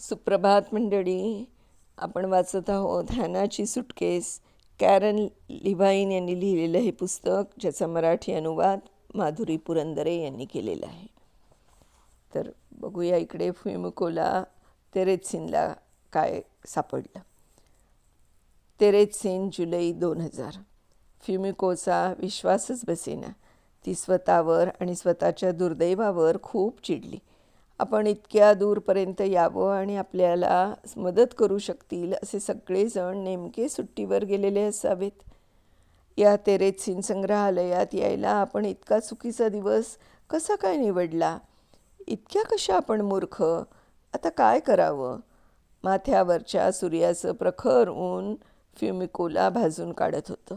सुप्रभात मंडळी. आपण वाचत आहोत हॅनाची सुटकेस. कॅरन लिव्हाईन यांनी लिहिलेलं हे पुस्तक ज्याचा मराठी अनुवाद माधुरी पुरंदरे यांनी केलेला आहे. तर बघूया इकडे फ्युमिकोला तेरेत्सिनला काय सापडलं. तेरेत्सिन जुलै दोन हजार. फ्युमिकोचा विश्वासच बसेना. ती स्वतःवर आणि स्वतःच्या दुर्दैवावर खूप चिडली. आपण इतक्या दूरपर्यंत यावं आणि आपल्याला मदत करू शकतील असे सगळेजण नेमके सुट्टीवर गेलेले असावेत. या तेरेत्सिन संग्रहालयात यायला आपण इतका चुकीचा दिवस कसा काय निवडला? इतक्या कशा आपण मूर्ख? आता काय करावं? माथ्यावरच्या सूर्याचं प्रखर ऊन फ्युमिकोला भाजून काढत होतं.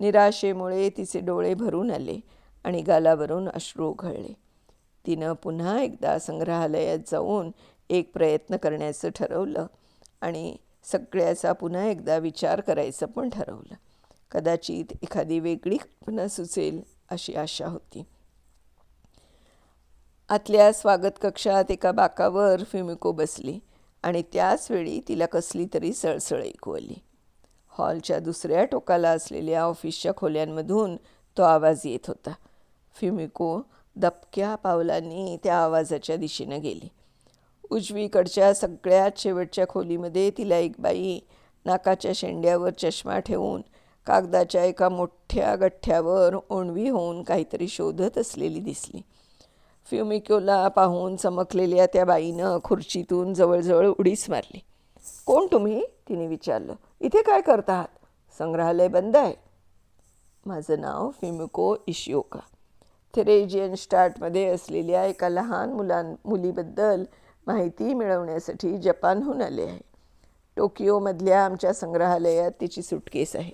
निराशेमुळे तिचे डोळे भरून आले आणि गालावरून अश्रू उघळले. तिनं पुन्हा एकदा संग्रहालयात जाऊन एक प्रयत्न करण्याचं ठरवलं आणि सगळ्याचा पुन्हा एकदा विचार करायचं पण ठरवलं. कदाचित एखादी वेगळी कल्पना सुचेल अशी आशा होती. आतल्या स्वागत कक्षात एका बाकावर फिमिको बसली आणि त्याच वेळी तिला कसली तरी सळसळ ऐकू आली. हॉलच्या दुसऱ्या टोकाला असलेल्या ऑफिसच्या खोल्यांमधून तो आवाज येत होता. फिमिको दबक्या पावलांनी त्या आवाजाच्या दिशेनं गेली. उजवीकडच्या सगळ्यात शेवटच्या खोलीमध्ये तिला एक बाई नाकाच्या शेंड्यावर चष्मा ठेवून कागदाच्या एका मोठ्या गठ्ठ्यावर ओणवी होऊन काहीतरी शोधत असलेली दिसली. फ्युमिकोला पाहून चमकलेल्या त्या बाईनं खुर्चीतून जवळजवळ उडीच मारली. कोण तुम्ही? तिने विचारलं. इथे काय करत आहात संग्रहालय बंद आहे. माझं नाव फिमिको इशिओका. थेरेजियन स्टार्टमध्ये असलेल्या एका लहान मुलां मुलीबद्दल माहिती मिळवण्यासाठी जपानहून आले आहे. टोकियोमधल्या आमच्या संग्रहालयात तिची सुटकेस आहे.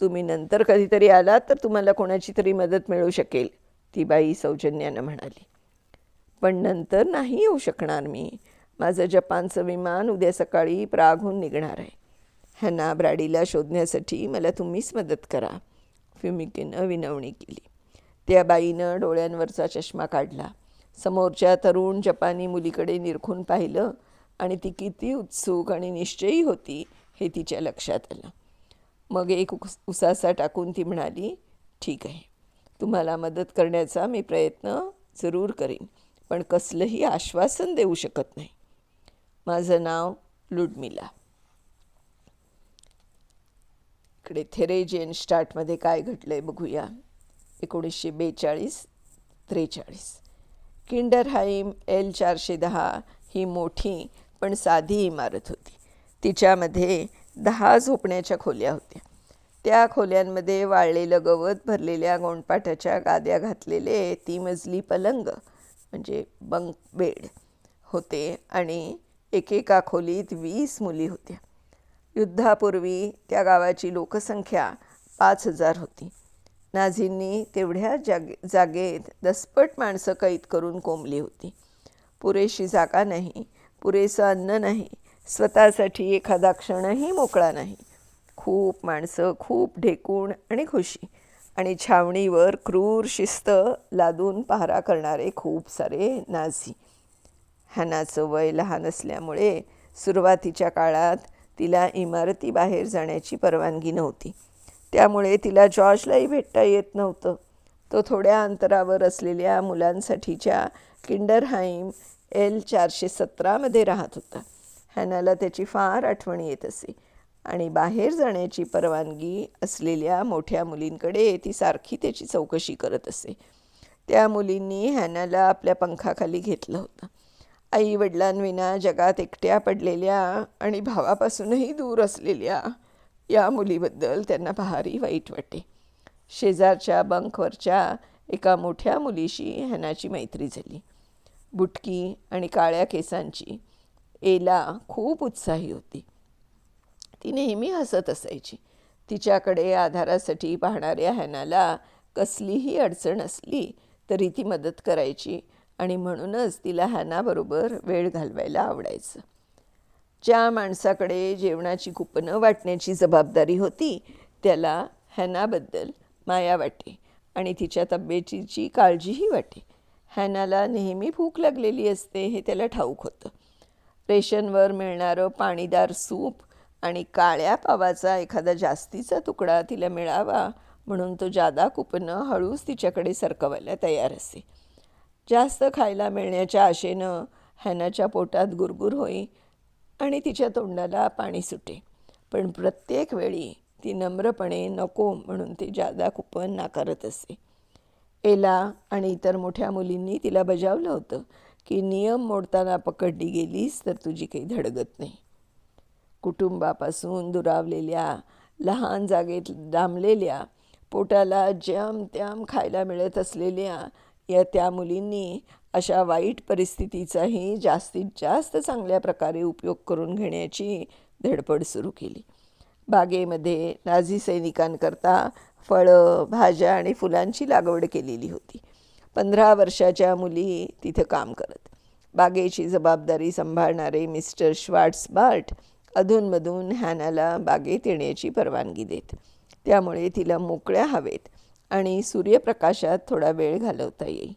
तुम्ही नंतर कधीतरी आलात तर तुम्हाला कोणाची तरी मदत मिळू शकेल ती बाई सौजन्यानं म्हणाली. पण नंतर नाही येऊ शकणार मी. माझं जपानचं विमान उद्या सकाळी प्रागहून निघणार आहे. हॅना ब्रॅडीला शोधण्यासाठी मला तुम्हीच मदत करा. फ्युमिकेनं विनवणी केली. त्या बाईनं डोळ्यांवरचा चष्मा काढला. समोरच्या तरुण जपानी मुलीकडे निरखून पाहिलं आणि ती किती उत्सुक आणि निश्चयी होती हे तिच्या लक्षात आलं. मग एक उस उसासा टाकून ती म्हणाली ठीक आहे. तुम्हाला मदत करण्याचा मी प्रयत्न जरूर करीन पण कसलंही आश्वासन देऊ शकत नाही. माझं नाव लुडमिला. इकडे थेरेजियन स्टार्टमध्ये काय घडलं आहे बघूया. एकोणीसशे बेचाळीस त्रेचाळीस. किंडरहाईम एल चारशे दहा ही मोठी पण साधी इमारत होती. तिच्यामध्ये दहा झोपण्याच्या खोल्या होत्या. त्या खोल्यांमध्ये वाळलेलं गवत भरलेल्या गोंडपाटाच्या गाद्या घातलेले ती मजली पलंग म्हणजे बंक बेड होते आणि एकेका खोलीत वीस मुली होत्या. युद्धापूर्वी त्या गावाची लोकसंख्या पाच हजार होती. नाझींनी तेवढ्या जागे जागेत दसपट माणसं कैद करून कोंबली होती. पुरेशी जागा नाही पुरेसं अन्न नाही स्वतःसाठी एखादा क्षणही मोकळा नाही. खूप माणसं खूप ढेकूण आणि खुशी आणि छावणीवर क्रूर शिस्त लादून पहारा करणारे खूप सारे नाझी. हॅनाचं वय लहान असल्यामुळे सुरुवातीच्या काळात तिला इमारतीबाहेर जाण्याची परवानगी नव्हती. त्यामुळे तिला जॉर्जलाही भेटता येत नव्हतं. तो थोड्या अंतरावर असलेल्या मुलांसाठीच्या किंडरहाईम एल चारशे सतरामध्ये राहत होता. हॅनाला त्याची फार आठवण येत असे. आणि बाहेर जाण्याची परवानगी असलेल्या मोठ्या मुलींकडे ती सारखी त्याची चौकशी करत असे. त्या मुलींनी हॅनाला आपल्या पंखाखाली घेतलं होतं. आई वडिलांविना जगात एकट्या पडलेल्या आणि भावापासूनही दूर असलेल्या या मुलीबद्दल त्यांना भारी वाईट वाटे शेजारच्या बंकवरच्या एका मोठ्या मुलीशी हॅनाची मैत्री झाली. बुटकी आणि काळ्या केसांची. एला खूप उत्साही होती. ती नेहमी हसत असायची. तिच्याकडे आधारासाठी पाहणाऱ्या हॅनाला कसलीही अडचण असली तरी ती मदत करायची आणि म्हणूनच तिला हॅनाबरोबर वेळ घालवायला आवडायचं. ज्या माणसाकडे जेवणाची कुपनं वाटण्याची जबाबदारी होती त्याला हॅनाबद्दल माया वाटे आणि तिच्या तब्येतीची काळजीही वाटे. हॅनाला नेहमी भूक लागलेली असते हे त्याला ठाऊक होतं. रेशनवर मिळणारं पाणीदार सूप आणि काळ्या पावाचा एखादा जास्तीचा तुकडा तिला मिळावा म्हणून तो जादा कुपनं हळूच तिच्याकडे सरकवायला तयार असे. जास्त खायला मिळण्याच्या आशेनं हॅनाच्या पोटात गुरगुर होई आणि तिच्या तोंडाला पाणी सुटे. पण प्रत्येक वेळी ती नम्रपणे नको म्हणून ते जादा कुपन नाकारत असे. एला आणि इतर मोठ्या मुलींनी तिला बजावलं होतं की नियम मोडताना पकडली गेलीस तर तुझी काही धडगत नाही. कुटुंबापासून दुरावलेल्या लहान जागेत डांबलेल्या पोटाला जम त्याम खायला मिळत असलेल्या या त्या मुलींनी अशा वाईट परिस्थितीचाही जास्तीत जास्त चांगल्या प्रकारे उपयोग करून घेण्याची धडपड सुरू केली. बागेमध्ये नाझी सैनिकांकरता फळं भाज्या आणि फुलांची लागवड केलेली होती. पंधरा वर्षाच्या मुली तिथं काम करत. बागेची जबाबदारी सांभाळणारे मिस्टर श्वार्ट्सबार्ट अधूनमधून हॅनाला बागेत येण्याची परवानगी देत. त्यामुळे तिला मोकळ्या हवेत आणि सूर्यप्रकाशात थोडा वेळ घालवता येईल.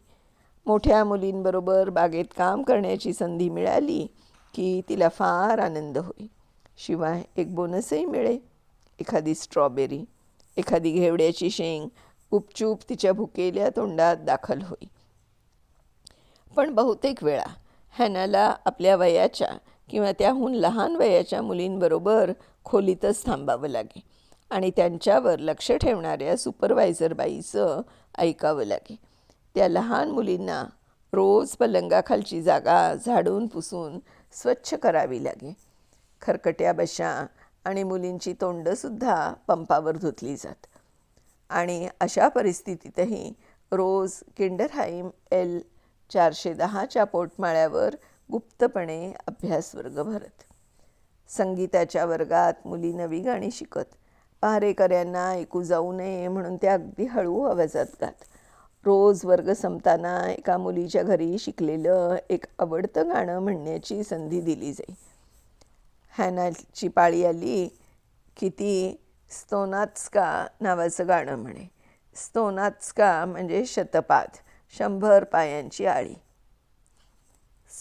मोठ्या मुलींबरोबर बागेत काम करण्याची संधी मिळाली की तिला फार आनंद होई शिवाय एक बोनसही मिळे एखादी स्ट्रॉबेरी एखादी घेवड्याची शेंग गुपचूप तिच्या भुकेल्या तोंडात दाखल होई पण बहुतेक वेळा हॅनाला आपल्या वयाच्या किंवा त्याहून लहान वयाच्या मुलींबरोबर खोलीतच थांबावं लागे आणि त्यांच्यावर लक्ष ठेवणाऱ्या सुपरवायझर बाईचं ऐकावं लागे. त्या लहान मुलींना रोज पलंगाखालची जागा झाडून पुसून स्वच्छ करावी लागे. खरकट्या बशा आणि मुलींची तोंडंसुद्धा पंपावर धुतली जात. आणि अशा परिस्थितीतही रोज किंडरहाईम एल चारशे दहाच्या पोटमाळ्यावर गुप्तपणे अभ्यास वर्ग भरत. संगीताच्या वर्गात मुली नवी गाणी शिकत. पहारेकऱ्यांना ऐकू जाऊ नये म्हणून त्या अगदी हळू आवाजात गात. रोज वर्ग संपताना एका मुलीच्या घरी शिकलेलं एक आवडतं गाणं म्हणण्याची संधी दिली जाई. हॅनाची पाळी आली की ती स्तोनात्स्का नावाचं गाणं म्हणे. स्तोनात्स्का म्हणजे शतपात शंभर पायांची आळी.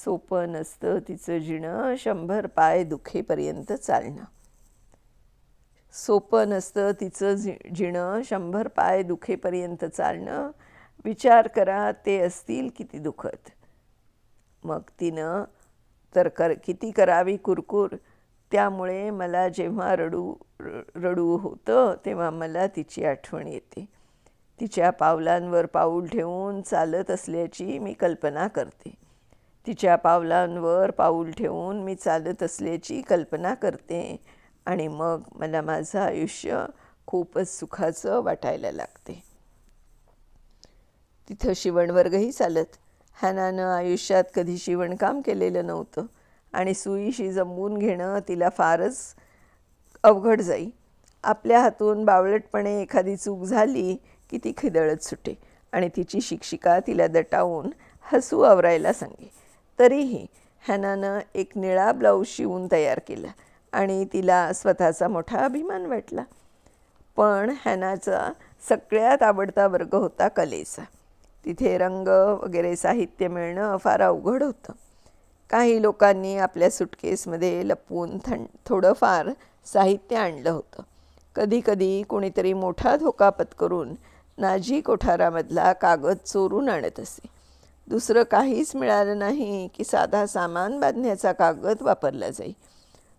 सोपं नसतं तिचं जिणं शंभर पाय दुखेपर्यंत चालणं. सोपं नसतं तिचं जि जिणं शंभर पाय दुखेपर्यंत चालणं. विचार करा ते असतील किती दुखत. मग तिनं तर कर किती करावी कुरकुर? त्यामुळे मला जेव्हा रडू रडू होतं तेव्हा मला तिची आठवण येते. तिच्या पावलांवर पाऊल ठेवून चालत असल्याची मी कल्पना करते. तिच्या पावलांवर पाऊल ठेवून मी चालत असल्याची कल्पना करते आणि मग मला माझं आयुष्य खूपच सुखाचं वाटायला लागते. तिथं शिवणवर्गही चालत. हॅनानं आयुष्यात कधी शिवणकाम केलेलं नव्हतं. आणि सुईशी जमवून घेणं तिला फारच अवघड जाई. आपल्या हातून बावळटपणे एखादी चूक झाली की ती खिदळत सुटे आणि तिची शिक्षिका तिला दटावून हसू आवरायला सांगे. तरीही हॅनानं एक निळा ब्लाऊज शिवून तयार केला आणि तिला स्वतःचा मोठा अभिमान वाटला. पण हॅनाचा सगळ्यात आवडता वर्ग होता कलेचा. तिथे रंग वगैरे साहित्य मिळणं फार अवघड होतं. काही लोकांनी आपल्या सुटकेसमध्ये लपवून थंड थोडंफार साहित्य आणलं होतं. कधीकधी कोणीतरी मोठा धोका पत्करून नाजी कोठारामधला कागद चोरून आणत असे. दुसरं काहीच मिळालं नाही की साधा सामान बांधण्याचा कागद वापरला जाई.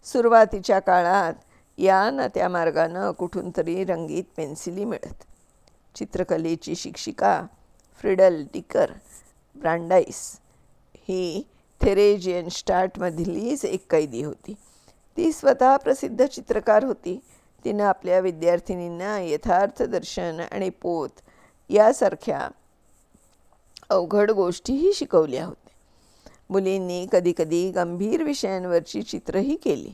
सुरुवातीच्या काळात या ना त्या मार्गानं कुठून तरी रंगीत पेन्सिली मिळत. चित्रकलेची शिक्षिका फ्रिडल डिकर ब्रांडाईस ही थेरेजियन स्टार्टमधलीच एक कैदी होती. ती स्वतः प्रसिद्ध चित्रकार होती. तिनं आपल्या विद्यार्थिनींना यथार्थ दर्शन आणि पोत यासारख्या अवघड गोष्टीही शिकवल्या होत्या. मुलींनी कधीकधी गंभीर विषयांवरची चित्रही केली.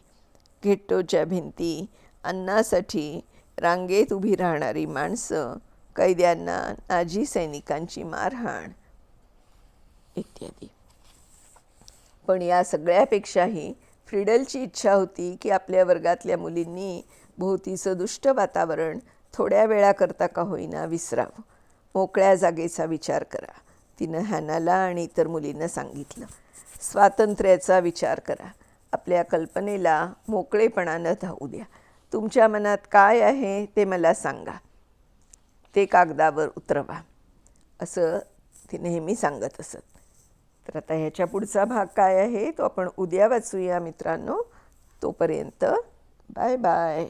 घेट्टोच्या भिंती अन्नासाठी रांगेत उभी राहणारी माणसं कैद्यांना नाजी सैनिकांची मारहाण इत्यादी. पण या सगळ्यापेक्षाही फ्रिडलची इच्छा होती की आपल्या वर्गातल्या मुलींनी भोवतीचं दुष्ट वातावरण थोड्या वेळाकरता का होईना विसरावं. मोकळ्या जागेचा विचार करा. तिनं हॅनाला आणि इतर मुलींना सांगितलं. स्वातंत्र्याचा विचार करा. आपल्या कल्पनेला मोकळेपणानं धावू द्या. तुमच्या मनात काय आहे ते मला सांगा. ते कागदावर उतरवा. असं ती नेहमी सांगत असत. तर आता ह्याच्या पुढचा भाग काय आहे तो आपण उद्या वाचूया मित्रांनो. तोपर्यंत बाय बाय.